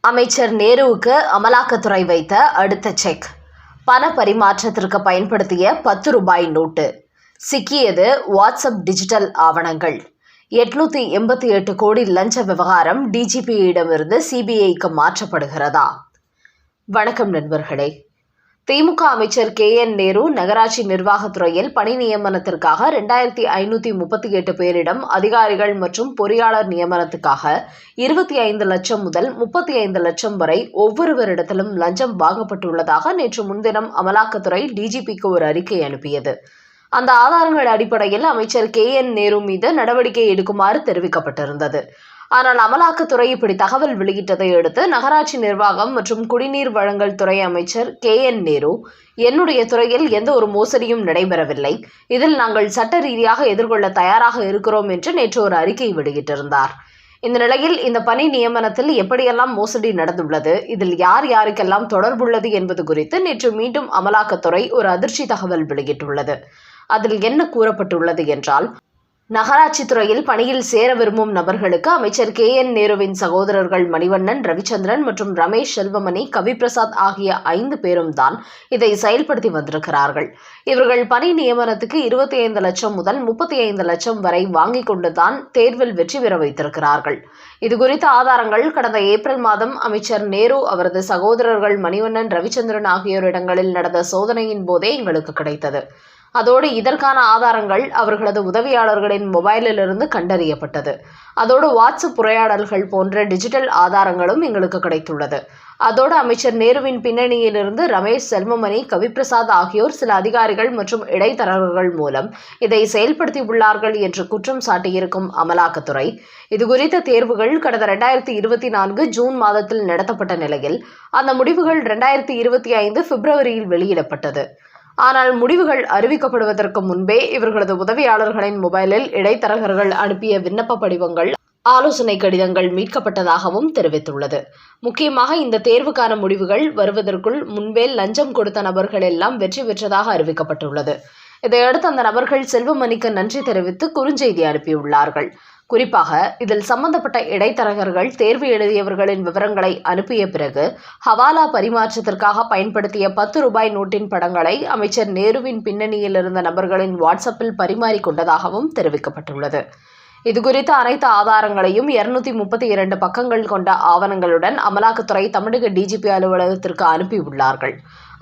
அமைச்சர் நேருவுக்கு அமலாக்கத்துறை வைத்த அடுத்த செக். பண பரிமாற்றத்திற்கு பயன்படுத்திய பத்து ரூபாய் நோட்டு. சிக்கியது வாட்ஸ்அப் டிஜிட்டல் ஆவணங்கள். எட்நூத்தி எண்பத்தி எட்டு கோடி லஞ்ச விவகாரம் டிஜிபியிடமிருந்து சிபிஐக்கு மாற்றப்படுகிறதா? வணக்கம் நண்பர்களே. திமுக அமைச்சர் கே என் நேரு நகராட்சி நிர்வாகத்துறையில் பணி நியமனத்திற்காக ரெண்டாயிரத்தி ஐநூற்றி முப்பத்தி எட்டு பேரிடம் அதிகாரிகள் மற்றும் பொறியாளர் நியமனத்துக்காக இருபத்தி ஐந்து லட்சம் முதல் முப்பத்தி ஐந்து லட்சம் வரை ஒவ்வொருவரிடத்திலும் லஞ்சம் வாங்கப்பட்டுள்ளதாக நேற்று முன்தினம் அமலாக்கத்துறை டிஜிபிக்கு ஒரு அறிக்கை அனுப்பியது. அந்த ஆதாரங்கள் அடிப்படையில் அமைச்சர் கே என் நேரு மீது நடவடிக்கை எடுக்குமாறு தெரிவிக்கப்பட்டிருந்தது. ஆனால் அமலாக்கத்துறை இப்படி தகவல் வெளியிட்டதை அடுத்து நகராட்சி நிர்வாகம் மற்றும் குடிநீர் வழங்கல் துறை அமைச்சர் கே என் நேரு என்னுடைய துறையில் எந்த ஒரு மோசடியும் நடைபெறவில்லை. இதில் நாங்கள் சட்ட ரீதியாக எதிர்கொள்ள தயாராக இருக்கிறோம் என்று நேற்று ஒரு அறிக்கை வெளியிட்டிருந்தார். இந்த நிலையில் இந்த பணி நியமனத்தில் எப்படியெல்லாம் மோசடி நடந்துள்ளது இதில் யார் யாருக்கெல்லாம் தொடர்புள்ளது என்பது குறித்து நேற்று மீண்டும் அமலாக்கத்துறை ஒரு அதிர்ச்சி தகவல் வெளியிட்டுள்ளது. அதில் என்ன கூறப்பட்டுள்ளது என்றால் நகராட்சி துறையில் பணியில் சேர விரும்பும் நபர்களுக்கு அமைச்சர் கே. என். நேருவின் சகோதரர்கள் மணிவண்ணன் ரவிச்சந்திரன் மற்றும் ரமேஷ் செல்வமணி கவிப்பிரசாத் ஆகிய ஐந்து பேரும் தான் இதை செயல்படுத்தி வந்திருக்கிறார்கள். இவர்கள் பணி நியமனத்துக்கு இருபத்தி ஐந்து லட்சம் முதல் முப்பத்தி ஐந்து லட்சம் வரை வாங்கிக் கொண்டுதான் தேர்வில் வெற்றி பெற வைத்திருக்கிறார்கள். இதுகுறித்த ஆதாரங்கள் கடந்த ஏப்ரல் மாதம் அமைச்சர் நேரு அவரது சகோதரர்கள் மணிவண்ணன் ரவிச்சந்திரன் ஆகியோரிடங்களில் நடந்த சோதனையின் போதே எங்களுக்கு கிடைத்தது. அதோடு இதற்கான ஆதாரங்கள் அவர்களது உதவியாளர்களின் மொபைலிலிருந்து கண்டறியப்பட்டது. அதோடு வாட்ஸ்அப் உரையாடல்கள் போன்ற டிஜிட்டல் ஆதாரங்களும் எங்களுக்கு கிடைத்துள்ளது. அதோடு அமைச்சர் நேருவின் பின்னணியிலிருந்து ரமேஷ் செல்வமணி கவிப்பிரசாத் ஆகியோர் சில அதிகாரிகள் மற்றும் இடைத்தரகர்கள் மூலம் இதை செயல்படுத்தியுள்ளார்கள் என்று குற்றம் சாட்டியிருக்கும் அமலாக்கத்துறை. இதுகுறித்த தேர்வுகள் கடந்த இரண்டாயிரத்தி இருபத்தி நான்கு ஜூன் மாதத்தில் நடத்தப்பட்ட நிலையில் அந்த முடிவுகள் இரண்டாயிரத்தி இருபத்தி ஐந்து பிப்ரவரியில் வெளியிடப்பட்டது. ஆனால் முடிவுகள் அறிவிக்கப்படுவதற்கு முன்பே இவர்களது உதவியாளர்களின் மொபைலில் இடைத்தரகர்கள் அனுப்பிய விண்ணப்ப படிவங்கள் ஆலோசனை கடிதங்கள் மீட்கப்பட்டதாகவும் தெரிவித்துள்ளது. முக்கியமாக இந்த தேர்வுக்கான முடிவுகள் வருவதற்குள் முன்பே லஞ்சம் கொடுத்த நபர்கள் எல்லாம் வெற்றி பெற்றதாக அறிவிக்கப்பட்டுள்ளது. இதையடுத்து அந்த நபர்கள் செல்வமணிக்கு நன்றி தெரிவித்து குறுஞ்செய்தி அனுப்பியுள்ளார்கள். குறிப்பாக இதில் சம்பந்தப்பட்ட இடைத்தரகர்கள் தேர்வு எழுதியவர்களின் விவரங்களை அனுப்பிய பிறகு ஹவாலா பரிமாற்றத்திற்காக பயன்படுத்திய பத்து ரூபாய் நோட்டின் படங்களை அமைச்சர் நேருவின் பின்னணியில் இருந்த நபர்களின் வாட்ஸ்அப்பில் பரிமாறிக்கொண்டதாகவும் தெரிவிக்கப்பட்டுள்ளது. இதுகுறித்த அனைத்து ஆதாரங்களையும் இருநூத்தி முப்பத்தி இரண்டு பக்கங்கள் கொண்ட ஆவணங்களுடன் அமலாக்கத்துறை தமிழக டிஜிபி அலுவலகத்திற்கு அனுப்பியுள்ளார்கள்.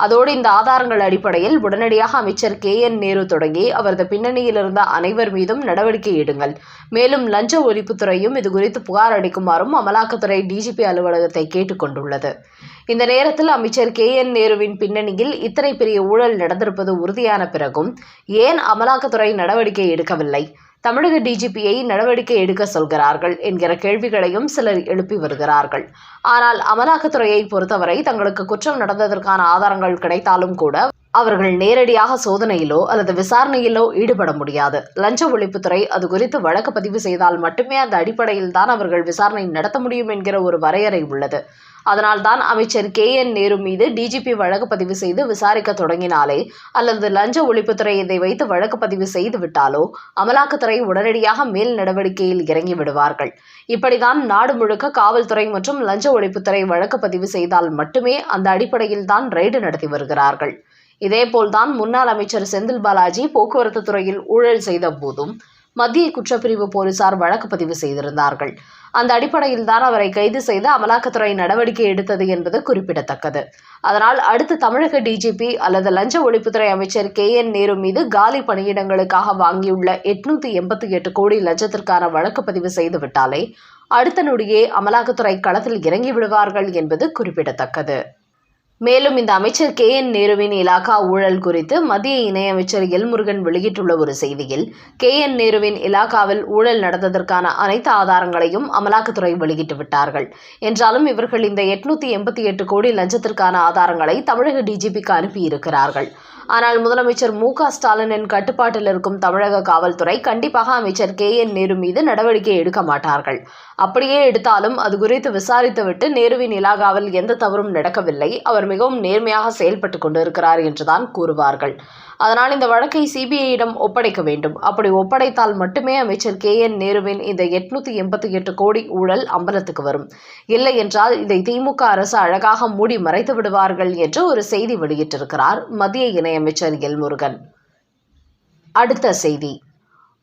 அதோடு இந்த ஆதாரங்கள் அடிப்படையில் உடனடியாக அமைச்சர் கே என் நேரு தொடங்கி அவரது பின்னணியில் இருந்த அனைவர் மீதும் நடவடிக்கை எடுங்கள். மேலும் லஞ்ச ஒழிப்புத்துறையும் இதுகுறித்து புகார் அளிக்குமாறும் அமலாக்கத்துறை டிஜிபி அலுவலகத்தை கேட்டுக்கொண்டுள்ளது இந்த நேரத்தில் அமைச்சர் கே என் நேருவின் பின்னணியில் இத்தனை பெரிய ஊழல் நடந்திருப்பது உறுதியான பிறகும் ஏன் அமலாக்கத்துறை நடவடிக்கை எடுக்கவில்லை? தமிழக டிஜிபியை நடவடிக்கை எடுக்க சொல்கிறார்கள் என்கிற கேள்விகளையும் சிலர் எழுப்பி வருகிறார்கள். ஆனால் அமலாக்கத்துறையை பொறுத்தவரை தங்களுக்கு குற்றம் நடந்ததற்கான ஆதாரங்கள் கிடைத்தாலும் கூட அவர்கள் நேரடியாக சோதனையிலோ அல்லது விசாரணையிலோ ஈடுபட முடியாது. லஞ்ச ஒழிப்புத்துறை அது குறித்து வழக்கு பதிவு செய்தால் மட்டுமே அந்த அடிப்படையில் தான் அவர்கள் விசாரணை நடத்த முடியும் என்கிற ஒரு வரையறை உள்ளது. அதனால்தான் அமைச்சர் கே என் நேரு மீது டிஜிபி வழக்கு பதிவு செய்து விசாரிக்க தொடங்கினாலே அல்லது லஞ்ச ஒழிப்புத்துறை இதை வைத்து வழக்கு பதிவு செய்து விட்டாலோ அமலாக்கத்துறை உடனடியாக மேல் நடவடிக்கையில் இறங்கி விடுவார்கள். இப்படிதான் நாடு முழுக்க காவல்துறை மற்றும் லஞ்ச ஒழிப்புத்துறை வழக்கு பதிவு செய்தால் மட்டுமே அந்த அடிப்படையில் தான் ரெய்டு நடத்தி வருகிறார்கள். இதேபோல்தான் முன்னாள் அமைச்சர் செந்தில் பாலாஜி போக்குவரத்து துறையில் ஊழல் செய்த போதும் மத்திய குற்றப்பிரிவு போலீசார் வழக்கு பதிவு செய்திருந்தார்கள். அந்த அடிப்படையில் தான் அவரை கைது செய்து அமலாக்கத்துறை நடவடிக்கை எடுத்தது என்பது குறிப்பிடத்தக்கது. அதனால் அடுத்து தமிழக டிஜிபி அல்லது லஞ்ச ஒழிப்புத்துறை அமைச்சர் கே என் நேரு மீது காலி பணியிடங்களுக்காக வாங்கியுள்ள எட்நூத்தி எண்பத்தி எட்டு கோடி லஞ்சத்திற்கான வழக்கு பதிவு செய்துவிட்டாலே அடுத்த நொடியே அமலாக்கத்துறை களத்தில் இறங்கி விடுவார்கள் என்பது குறிப்பிடத்தக்கது. மேலும் இந்த அமைச்சர் கே என் நேருவின் இலாகா ஊழல் குறித்து மத்திய இணையமைச்சர் எல்முருகன் வெளியிட்டுள்ள ஒரு செய்தியில் கே என் நேருவின் இலாகாவில் ஊழல் நடந்ததற்கான அனைத்து ஆதாரங்களையும் அமலாக்கத்துறை வெளியிட்டு விட்டார்கள். என்றாலும் இவர்கள் இந்த எட்நூத்தி எண்பத்தி எட்டு கோடி லஞ்சத்திற்கான ஆதாரங்களை தமிழக டிஜிபிக்கு அனுப்பியிருக்கிறார்கள். ஆனால் முதலமைச்சர் மு க ஸ்டாலினின் கட்டுப்பாட்டில் இருக்கும் தமிழக காவல்துறை கண்டிப்பாக அமைச்சர் கே என் நேரு மீது நடவடிக்கை எடுக்க மாட்டார்கள். அப்படியே எடுத்தாலும் அது குறித்து விசாரித்துவிட்டு நேருவின் இலாகாவில் எந்த தவறும் நடக்கவில்லை. அவர் மிகவும் நேர்மையாக செயல்பட்டு கொண்டிருக்கிறார் என்றுதான் கூறுவார்கள். அதனால் இந்த வழக்கை சிபிஐயிடம் ஒப்படைக்க வேண்டும். அப்படி ஒப்படைத்தால் மட்டுமே அமைச்சர் கே என் நேருவின் இந்த எட்நூத்தி எண்பத்தி எட்டு கோடி ஊழல் அம்பலத்துக்கு வரும். இல்லை என்றால் இதை திமுக அரசு அழகாக மூடி மறைத்து விடுவார்கள் என்று ஒரு செய்தி வெளியிட்டிருக்கிறார் மத்திய இணையமைச்சர் எல் முருகன் அடுத்த செய்தி.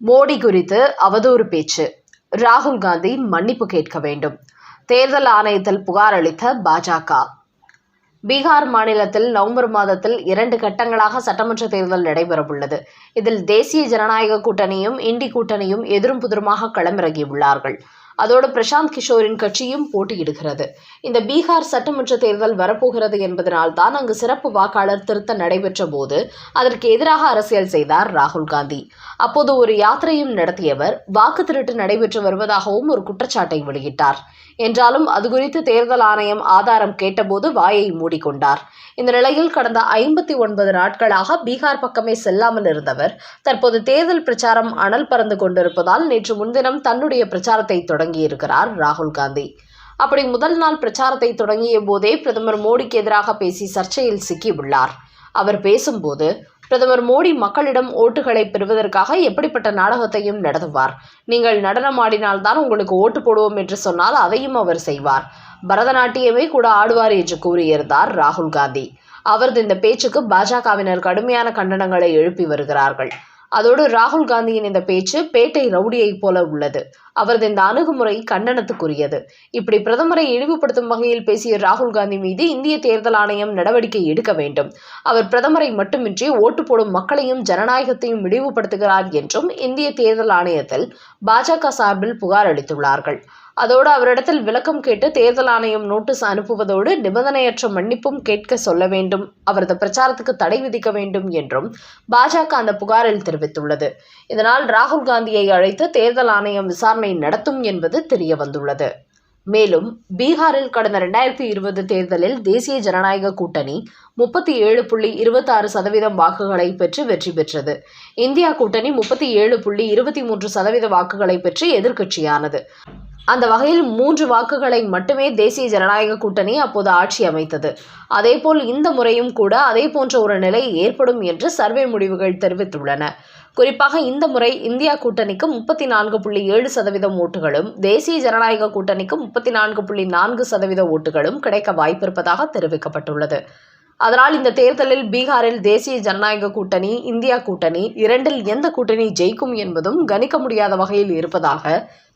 மோடி குறித்து அவதூறு பேச்சு. ராகுல் காந்தி மன்னிப்பு கேட்க வேண்டும். தேர்தல் ஆணையத்தில் புகார் அளித்த பாஜக பீகார் மாநிலத்தில் நவம்பர் மாதத்தில் இரண்டு கட்டங்களாக சட்டமன்ற தேர்தல் நடைபெறவுள்ளது. இதில் தேசிய ஜனநாயக கூட்டணியும் இண்டி கூட்டணியும் எதிரும் புதிருமாக களமிறங்கியுள்ளார்கள். அதோடு பிரசாந்த் கிஷோரின் கட்சியும் போட்டியிடுகிறது. இந்த பீகார் சட்டமன்ற தேர்தல் வரப்போகிறது என்பதனால் தான் அங்கு சிறப்பு வாக்காளர் திருத்தம் நடைபெற்ற போது அதற்கு எதிராக அரசியல் செய்தார் ராகுல் காந்தி. அப்போது ஒரு யாத்திரையும் நடத்தியவர் வாக்கு திருட்டு நடைபெற்று வருவதாகவும் ஒரு குற்றச்சாட்டை வெளியிட்டார். என்றாலும் அது குறித்து தேர்தல் ஆணையம் ஆதாரம் கேட்டபோது வாயை மூடிக்கொண்டார். இந்த நிலையில் கடந்த ஐம்பத்தி ஒன்பது நாட்களாக பீகார் பக்கமே செல்லாமல் இருந்தவர். தற்போது தேர்தல் பிரச்சாரம் அனல் பறந்து கொண்டிருப்பதால் நேற்று முன்தினம் தன்னுடைய பிரச்சாரத்தை தொடங்கியிருக்கிறார் ராகுல் காந்தி. அப்படி முதல் நாள் பிரச்சாரத்தை தொடங்கிய போதே பிரதமர் மோடிக்கு எதிராக பேசி சர்ச்சையில் சிக்கியுள்ளார். அவர் பேசும்போது பிரதமர் மோடி மக்களிடம் ஓட்டுகளை பெறுவதற்காக எப்படிப்பட்ட நாடகத்தையும் நடத்துவார்? நீங்கள் நடனமாடினால்தான் உங்களுக்கு ஓட்டு போடுவோம் என்று சொன்னால் அதையும் அவர் செய்வார். பரதநாட்டியமே கூட ஆடுவார் என்று கூறியிருந்தார் ராகுல் காந்தி. அவரது இந்த பேச்சுக்கு பாஜகவினர் கடுமையான கண்டனங்களை எழுப்பி வருகிறார்கள். அதோடு ராகுல் காந்தியின் இந்த பேச்சு பேட்டை ரவுடியைப் போல உள்ளது. அவரது இந்த அணுகுமுறை கண்டனத்துக்குரியது. இப்படி பிரதமரை இழிவுபடுத்தும் வகையில் பேசிய ராகுல் காந்தி மீது இந்திய தேர்தல் ஆணையம் நடவடிக்கை எடுக்க வேண்டும். அவர் பிரதமரை மட்டுமின்றி ஓட்டு போடும் மக்களையும் ஜனநாயகத்தையும் இழிவுபடுத்துகிறார் என்றும் இந்திய தேர்தல் ஆணையத்தில் பாஜக சார்பில் புகார் அளித்துள்ளார்கள். அதோடு அவரிடத்தில் விளக்கம் கேட்டு தேர்தல் ஆணையம் நோட்டீஸ் அனுப்புவதோடு நிபந்தனையற்ற மன்னிப்பும் கேட்க சொல்ல வேண்டும். அவரது பிரச்சாரத்துக்கு தடை விதிக்க வேண்டும் என்றும் பாஜக அந்த புகாரில் தெரிவித்துள்ளது. இதனால் ராகுல் காந்தியை அழைத்து தேர்தல் ஆணையம் விசாரணை நடத்தும் என்பது தெரிய வந்துள்ளது மேலும் பீகாரில் கடந்த ரெண்டாயிரத்தி இருபது தேர்தலில் தேசிய ஜனநாயக கூட்டணி முப்பத்தி ஏழு புள்ளி இருபத்தாறு சதவீதம் வாக்குகளை பெற்று வெற்றி பெற்றது. இந்தியா கூட்டணி முப்பத்தி ஏழு புள்ளி இருபத்தி மூன்று சதவீத வாக்குகளை பெற்று எதிர்க்கட்சியானது. அந்த வகையில் மூன்று வாக்குகளை மட்டுமே தேசிய ஜனநாயக கூட்டணி அப்போது ஆட்சி அமைத்தது. அதேபோல் இந்த முறையும் கூட அதே போன்ற ஒரு நிலை ஏற்படும் என்று சர்வே முடிவுகள் தெரிவித்துள்ளன. குறிப்பாக இந்த முறை இந்தியா கூட்டணிக்கு முப்பத்தி நான்கு புள்ளி ஏழு சதவீதம் ஓட்டுகளும் தேசிய ஜனநாயக கூட்டணிக்கு முப்பத்தி நான்கு புள்ளி நான்கு சதவீத ஓட்டுகளும் கிடைக்க வாய்ப்பிருப்பதாக தெரிவிக்கப்பட்டுள்ளது. அதனால் இந்த தேர்தலில் பீகாரில் தேசிய ஜனநாயக கூட்டணி இந்தியா கூட்டணி இரண்டில் எந்த கூட்டணி ஜெயிக்கும் என்பதும் கணிக்க முடியாத வகையில் இருப்பதாக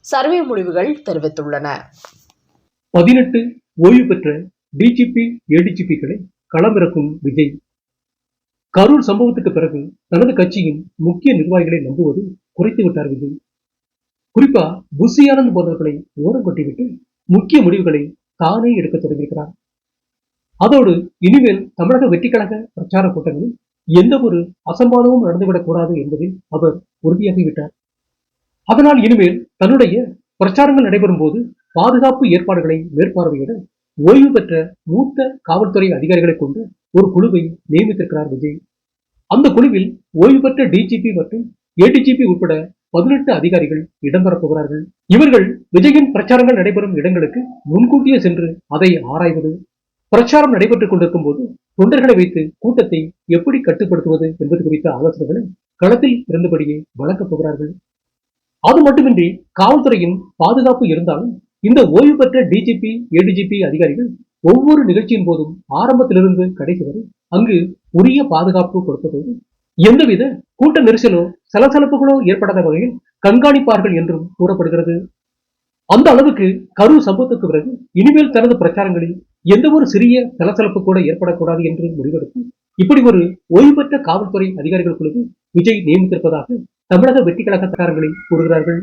சர்வே முடிவுகள் தெரிவித்துள்ளன. பதினெட்டு ஓய்வு பெற்ற டிஜிபி ஏடிஜிபிகளை களமிறக்கும் விஜய். கரூர் சம்பவத்துக்கு பிறகு தனது கட்சியின் முக்கிய நிர்வாகிகளை நம்புவது குறைத்து விட்டார் விஜய். குறிப்பா புசி ஆனந்த் போன்றவர்களை ஓரம் கொட்டிவிட்டு முக்கிய முடிவுகளை தானே எடுக்க தொடங்கியிருக்கிறார். அதோடு இனிமேல் தமிழக வெற்றிக்கழக பிரச்சார கூட்டங்களில் எந்த ஒரு அசம்பாதமும் நடந்துவிடக் கூடாது என்பதில் அவர் உறுதியாகிவிட்டார். அதனால் இனிமேல் தன்னுடைய பிரச்சாரங்கள் நடைபெறும் போது பாதுகாப்பு ஏற்பாடுகளை மேற்பார்வையிட ஓய்வு பெற்ற மூத்த காவல்துறை அதிகாரிகளை கொண்டு ஒரு குழுவை நியமித்திருக்கிறார் விஜய். அந்த குழுவில் ஓய்வு பெற்ற டிஜிபி மற்றும் ஏடிஜிபி உட்பட பதினெட்டு அதிகாரிகள் இடம்பெறப் போகிறார்கள். இவர்கள் விஜயின் பிரச்சாரங்கள் நடைபெறும் இடங்களுக்கு முன்கூட்டியே சென்று அதை ஆராய்வது பிரச்சாரம் நடைபெற்றுக் கொண்டிருக்கும் போது தொண்டர்களை வைத்து கூட்டத்தை எப்படி கட்டுப்படுத்துவது என்பது குறித்த ஆலோசனைகளை களத்தில் இருந்தபடியே வழங்கப் போகிறார்கள். அது மட்டுமின்றி காவல்துறையின் பாதுகாப்பு இருந்தாலும் இந்த ஓய்வு பெற்ற டிஜிபி ஏடிஜிபி அதிகாரிகள் ஒவ்வொரு நிகழ்ச்சியின் போதும் ஆரம்பத்திலிருந்து கடைசி வரை அங்கு உரிய பாதுகாப்பு கொடுப்பதோடு எந்தவித கூட்ட நெரிசலோ சலசலப்புகளோ ஏற்படாத வகையில் கண்காணிப்பார்கள் என்றும் கூறப்படுகிறது. அந்த அளவுக்கு கரூர் சம்பவத்துக்கு பிறகு இனிமேல் தனது பிரச்சாரங்களில் எந்த ஒரு சிறிய சலசலப்பு கூட ஏற்படக்கூடாது என்று முடிவெடுத்து இப்படி ஒரு ஓய்வுபெற்ற காவல்துறை அதிகாரிகள் குழுவில் விஜய் நியமித்திருப்பதாக தமிழக வெற்றி கழகக்காரர்களை கூறுகிறார்கள்.